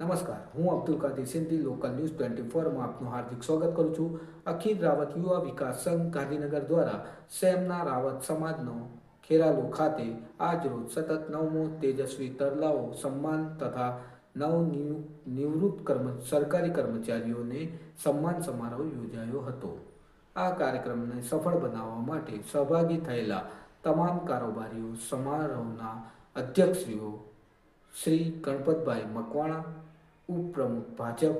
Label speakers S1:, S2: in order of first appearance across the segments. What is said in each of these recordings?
S1: નમસ્કાર, હું Abdul Kadir Sindhi, local news twenty ફોરમાં આપનું હાર્દિક સ્વાગત કરું છું. અખિલ રાવત યુવા વિકાસ સંઘ ગાંધીનગર દ્વારા સેમના રાવત સમાજનો ખેરાલુ ખાતે આજ રોજ સતત નવમો તેજસ્વી તરલાઓ સન્માન તથા નવ નિવૃત્ત કર્મ, સરકારી કર્મચારીઓને સન્માન સમારોહ યોજાયો હતો. આ કાર્યક્રમને સફળ બનાવવા માટે સહભાગી થયેલા તમામ કારોબારીઓ સમારોહના અધ્યક્ષશ્રીઓ શ્રી ગણપતભાઈ મકવાણા ઉપપ્રમુખ ભાજપ,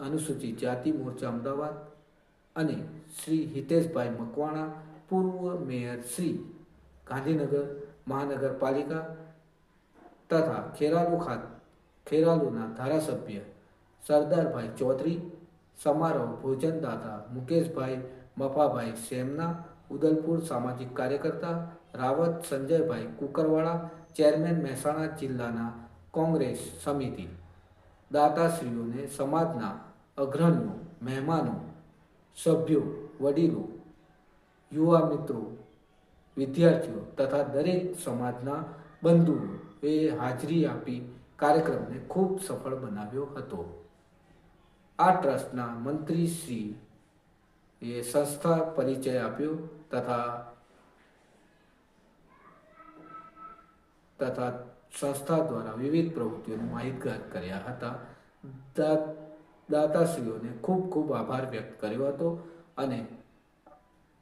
S1: અનુસૂચિત જાતિ મોરચા અમદાવાદ અને શ્રી હિતેશભાઈ મકવાણા, પૂર્વ મેયર શ્રી ગાંધીનગર મહાનગરપાલિકા તથા ખેરાલુ ખાત, ખેરાલુના ધારાસભ્ય સરદારભાઈ ચૌધરી, સમારોહ ભોજનદાતા મુકેશભાઈ મફાભાઈ સેમના, ઉદલપુર સામાજિક કાર્યકર્તા રાવત સંજયભાઈ કુકરવાળા, ચેરમેન મહેસાણા જિલ્લાના કોંગ્રેસ સમિતિ. દાતાશ્રીઓને સમાજના અગ્રણીઓ, મહેમાનો, સભ્યો, વડીલો, યુવા મિત્રો, વિદ્યાર્થીઓ તથા દરેક સમાજના બંધુઓએ હાજરી આપી કાર્યક્રમને ખૂબ સફળ બનાવ્યો હતો. આ ટ્રસ્ટના મંત્રી શ્રી એ સંસ્થા પરિચય આપ્યો તથા તથા સંસ્થા દ્વારા વિવિધ પ્રવૃત્તિઓને માહિતગાર કર્યા હતા. દાતાશ્રીઓને ખૂબ ખૂબ આભાર વ્યક્ત કર્યો હતો અને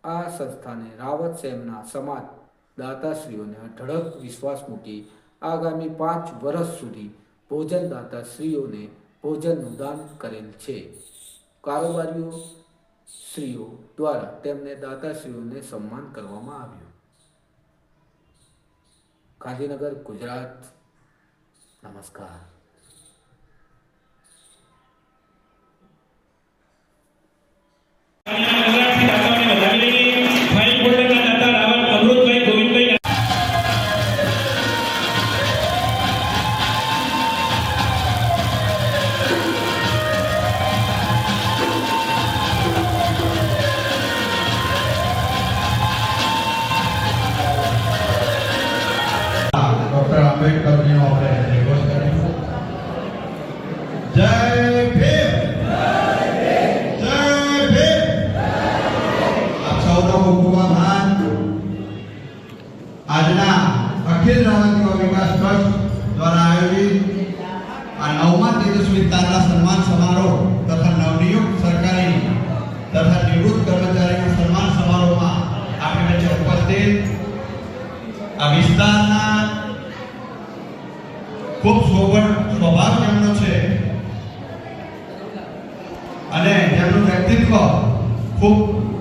S1: આ સંસ્થાને રાવત સેમના સમાજ દાતાશ્રીઓને અઢળક વિશ્વાસ મૂકી આગામી પાંચ વર્ષ સુધી ભોજન દાતાશ્રીઓને ભોજનનું દાન કરેલ છે. કારોબારીઓ શ્રીઓ દ્વારા તેમને દાતાશ્રીઓને સન્માન કરવામાં આવ્યું. ગાંધીનગર ગુજરાત. નમસ્કાર.
S2: ડોક્ટર આંબેડકરની આપણે દિવસ કરીશું. જય ભીમ! જય ભીમ! આપ સૌનો ખૂબ ખૂબ આજના અખિલ રાવતીય વિકાસ ટ્રસ્ટ દ્વારા આયોજિત આ નવમા તેજસ્વી તારા સન્માન સમારોહ અને જેમનું વ્યક્તિત્વ ખૂબ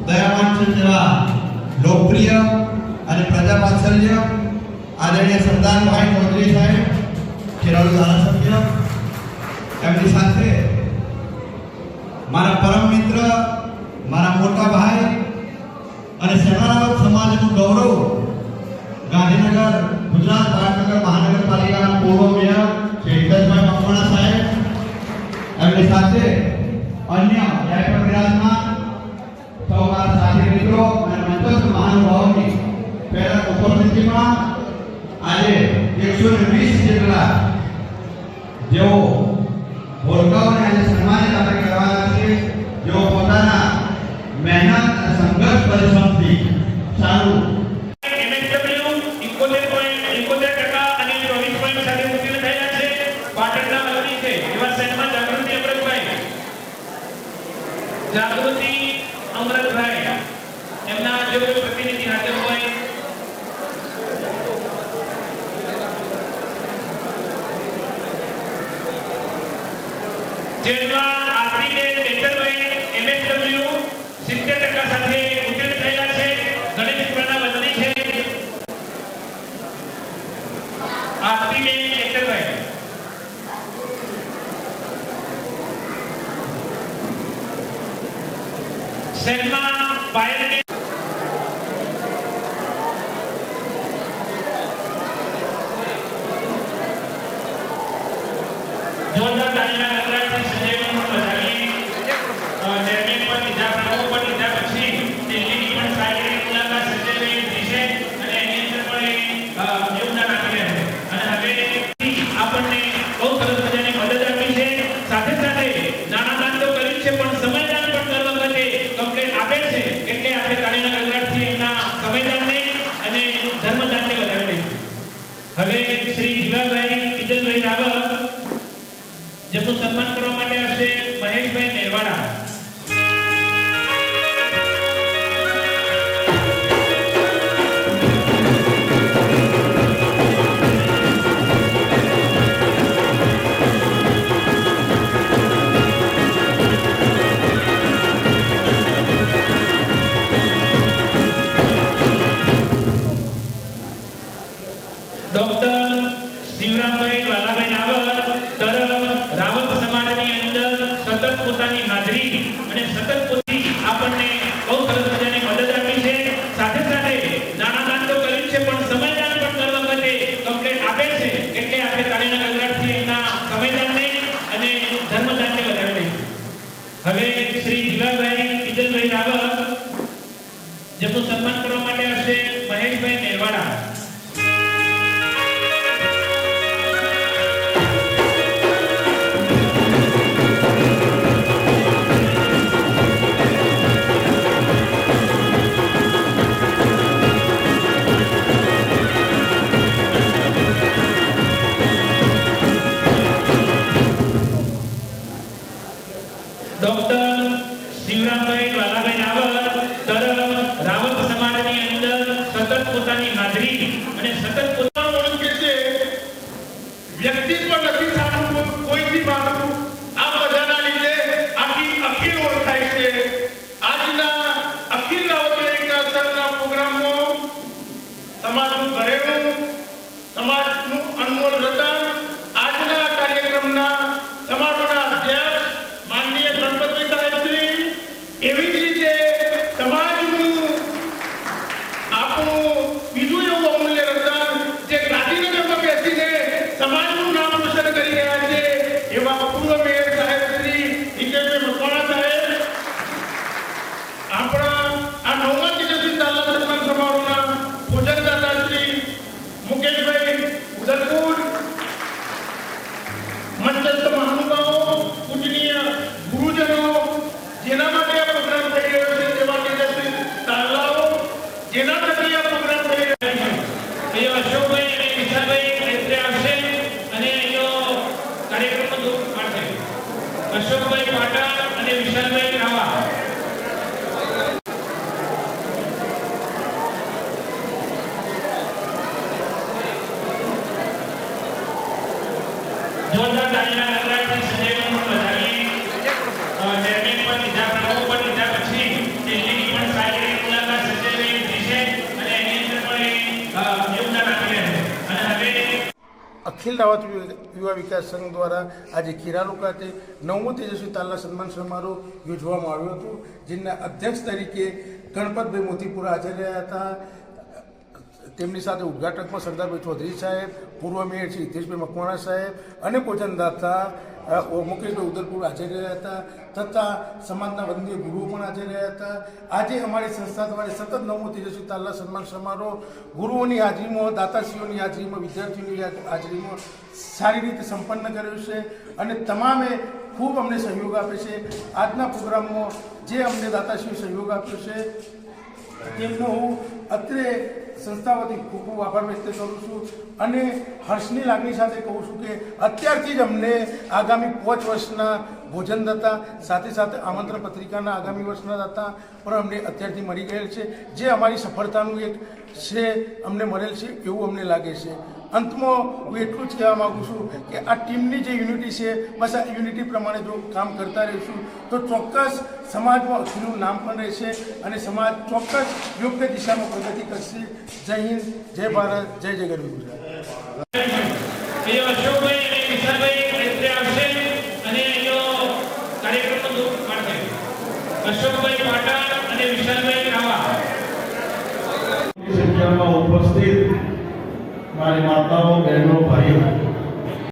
S2: દયાવાન છે તેવા લોકપ્રિય અને પ્રજા વાત્સલ્ય આદરણીય સરદારભાઈ ચૌધરી સાહેબ, ખેરાલુ ધારાસભ્ય, એમની સાથે મારા પરમ મિત્ર, મારા મોટા ભાઈ અને સેનારાવત સમાજનું ગૌરવ ગાંધીનગર, ગુજરાત પાટનગર મહાનગરપાલિકાના પૂર્વ મેયર શ્રી હિતેશભાઈ મકવાણા સાહેબ, એમની સાથે ઉપસ્થિતિમાં આજે એકસો ને વીસ જેટલા જેઓ ભોલકાઓને આજે સન્માનિત આપણે કરવાના છે જેઓ પોતાના મહેનત સંઘર્ષ પરિશ્રમથી સારું
S3: MSW 71.71% અને 24 પોઈન્ટ સાથે ઉત્તીર્ણ થયેલા છે. પાટણના વતની એવા સન્માન જાગૃતિ અમૃતભાઈ જાગૃતિ અમૃતભાઈ એમના જે પ્રતિનિધિ હાજર હોય જેમાં આરતીબેન 70% સાથે ઉત્તીર્ણ થયેલા છે. છે. આરતીબેન હવે શ્રી જીવાભાઈ કિશનભાઈ રાવલ જેમનું સન્માન કરવા માટે આવશે મહેશભાઈ મેવાડા પોતાની હાજરી અને સતત પોતાની આપણને બહુ સરસ મજાની મદદ આપી છે. સાથે સાથે નાણાદાન તો કર્યું છે, પણ સમયદાન પણ દર વખતે કમ્પ્લેટ આપે છે. એટલે આપણે કાળીના કલાકથી એમના સમયદાનને અને ધર્મદાનને વધારે હવે શ્રી જીવાભાઈ કિજનભાઈ રાવત જેમનું સન્માન કરવા માટે હશે મહેશભાઈ નેરવાડા સમાજના
S4: અધ્યક્ષ માનનીય ગણપતિ સાહેબશ્રી એવી જ રીતે સમાજનું આપણું બીજું એવું અમૂલ્ય રતન જે ગાંધીનગરમાં બેસીને સમાજનું નામ રોશન કરી રહ્યા છે એવા પૂર્વ મેયર સાહેબ શ્રી હિતેશભાઈ મકવાણા સાહેબ આપણા આ નવમા તેજસ્વી તાલા સન્માન સમારોહના ભોજનદાતા શ્રી મુકેશભાઈ ઉદલપુર મંચસ્થ મહાનુભાવો પૂજનીય ગુરુજનો જેના માટે આ પ્રોગ્રામ થઈ રહ્યો છે તેવા તેજસ્વી તાલાઓ જેના થકી
S5: અખિલ રાવત યુવા વિકાસ સંઘ દ્વારા આજે ખીરાલુ ખાતે નવમો તેજસ્વી તાલના સન્માન સમારોહ યોજવામાં આવ્યો હતો, જેના અધ્યક્ષ તરીકે ગણપતભાઈ મોતીપુરા હાજર રહ્યા હતા. તેમની સાથે ઉદ્ઘાટકમાં સરદારભાઈ ચૌધરી સાહેબ, પૂર્વ મેયર શ્રી હિતેશભાઈ મકવાણા સાહેબ અને ભોજનદાતા મુકેશભાઈ ઉદલપુર હાજર રહ્યા હતા. તથા સમાજના વંદીય ગુરુઓ પણ હાજર રહ્યા હતા. આજે અમારી સંસ્થા દ્વારા સતત નવમો તેજસ્વી તાલા સન્માન સમારોહ ગુરુઓની હાજરીમાં, દાતાશ્રીઓની હાજરીમાં, વિદ્યાર્થીઓની હાજરીમાં સારી રીતે સંપન્ન કર્યો છે અને તમામે ખૂબ અમને સહયોગ આપે છે. આજના પ્રોગ્રામમાં જે અમને દાતાશ્રીઓ સહયોગ આપ્યો છે તેમનો હું અત્રે સંસ્થા ખૂબ ખૂબ આભાર વ્યક્ત કરું છું અને હર્ષની લાગણી સાથે કહું છું કે અત્યારથી જ અમને આગામી પાંચ વર્ષના ભોજન દાતા, સાથે સાથે આમંત્રણ પત્રિકાના આગામી વર્ષના દાતા પણ અમને અત્યારથી મળી ગયેલ છે. જે અમારી સફળતાનું એક છે અમને મળેલ છે એવું અમને લાગે છે. અંતમાં હું એટલું જ કહેવા માગું છું કે આ ટીમની જે યુનિટી છે બસ આ યુનિટી પ્રમાણે જો કામ કરતા રહીશું તો ચોક્કસ સમાજમાં અખિલનું નામ પણ રહેશે અને સમાજ ચોક્કસ યોગ્ય દિશામાં પ્રગતિ કરશે. જય હિન્દ જય ભારત જય જય ગરવી ગુજરાત
S3: અશોકભાઈ અને વિશાલભાઈ
S2: ઉપસ્થિત મારી માતાઓ બહેનો ભાઈઓ